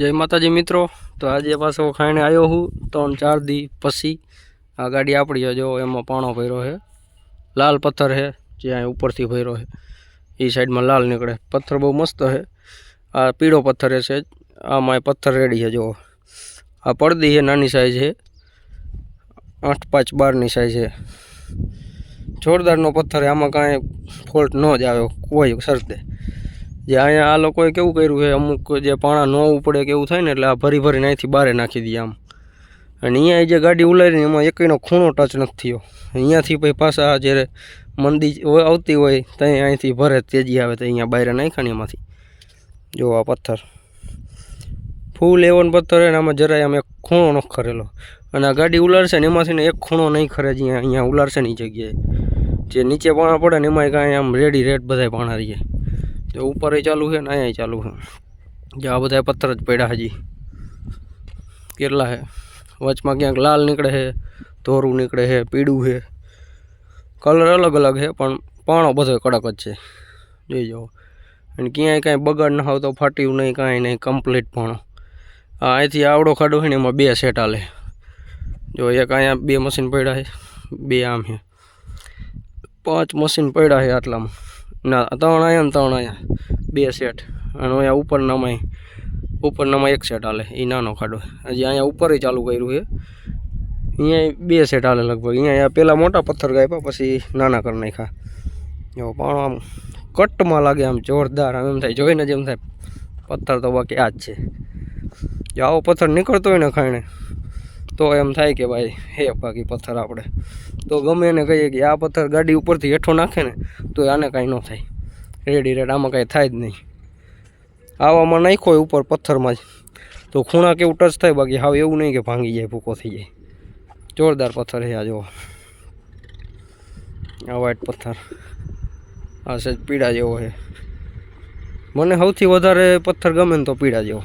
જય માતાજી મિત્રો. તો આજે પાછો ખાઈને આવ્યો હું ત્રણ ચાર દી પછી. આ ગાડી આપણી જો, એમાં પાણો ભર્યો છે. લાલ પથ્થર છે, જે અહીં ઉપરથી ભર્યો છે. એ સાઈડમાં લાલ નીકળે. પથ્થર બહુ મસ્ત છે. આ પીળો પથ્થર છે, આમાં એ પથ્થર રેડી છે જો આ પડદી છે, નાની સાઈઝ છે. આઠ પાંચ બારની સાઈઝ છે. જોરદારનો પથ્થર આમાં કાંઈ ફોલ્ટ ન જ આવ્યો, કોઈ સરતે જે અહીંયા આ લોકોએ કેવું કર્યું છે, અમુક જે પાણા ન ઉપડે કે એવું થાય ને એટલે આ ભરી ભરીને અહીંથી બારે નાખી દઈએ આમ. અને અહીંયા જે ગાડી ઉલારીને એમાં એકનો ખૂણો ટચ નથી થયો. અહીંયાથી પછી પાછા જ્યારે મંદી આવતી હોય ત્યાં અહીંથી ભરે તેજી આવે તો અહીંયા બહાર નાખ્યા ને એમાંથી. જો આ પથ્થર. ફૂલ એવન પથ્થર એને આમાં જરાય આમ એક ખૂણો ન ખરેલો. અને આ ગાડી ઉલારશે ને એમાંથી ને એક ખૂણો નહીં ખરે અહીંયા અહીંયા ઉલારશે ને જગ્યાએ. જે નીચે પાણા પડે ને એમાંય કાંઈ આમ રેડી રેડ બધાય પાણા રહીએ જો ઉપર ચાલુ છે ને અહીંયા ચાલુ છે. જે આ બધા પથ્થર જ પડ્યા હજી. કેટલા છે? વચમાં ક્યાંક લાલ નીકળે છે, ધોરું નીકળે છે, પીળું છે. કલર અલગ અલગ છે, પણ પાણો બધો કડક જ છે. જોઈ જાઓ. અને ક્યાંય કાંઈ બગાડ ન આવતો ફાટ્યું નહીં, કાંઈ નહીં કમ્પ્લીટ પાણો. આ અહીંથી આવડો ખાડો છે ને એમાં બે સેટ હાલે. જો એક અહીંયા બે મશીન પડ્યા છે, બે આમ છે. પાંચ મશીન પડ્યા છે આટલામાં. ના, ત્રણ આયા ને ત્રણ અહીંયા બે સેટ અને અહીંયા ઉપર નમાય ઉપર નમાય એક સેટ હાલે એ નાનો ખાડો. હજી અહીંયા ઉપર ચાલુ કર્યું છે. અહીંયા બે સેટ હાલે લગભગ. અહીંયા પહેલાં મોટા પથ્થર કાપ્યા, પછી નાના કરી નાખ્યા. જો, પણ આમ કટમાં લાગે, આમ જોરદાર, આમ એમ થાય, જોઈને જ એમ થાય. પથ્થર તો બાકી આ જ છે. આવો પથ્થર નીકળતો હોય ને ખાઈને તો એમ થાય કે ભાઈ, હે, બાકી પથ્થર આપણે. તો ગમે એને કહીએ કે આ પથ્થર ગાડી ઉપરથી હેઠો નાખે ને, તો આને કાંઈ ન થાય. રેડી રેડ, આમાં કાંઈ થાય જ નહીં. આવામાં નાખ્યો હોય ઉપર પથ્થરમાં જ. તો ખૂણા કેવું ટચ થાય બાકી હાવ એવું નહીં કે ભાંગી જાય, ભૂકો થઈ જાય. જોરદાર પથ્થર છે આ, જુઓ. આ વ્હાઈટ પથ્થર. આ સહેજ પીળા જેવો છે. મને સૌથી વધારે પથ્થર ગમે ને તો પીડા જેવો.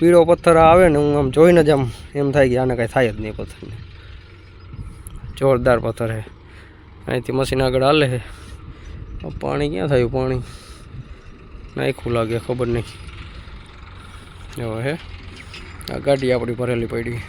પીળો પથ્થર આવે ને, હું આમ જોઈને જ આમ એમ થાય કે આને કાંઈ થાય જ નહીં પથ્થરને. જોરદાર પથ્થર છે. અહીંથી મશીન આગળ હાલે છે. પાણી ક્યાં થયું? પાણી નાખ્યું લાગે, ખબર નહીં. હવે હે, આ ગાડી આપણી ભરેલી પડી.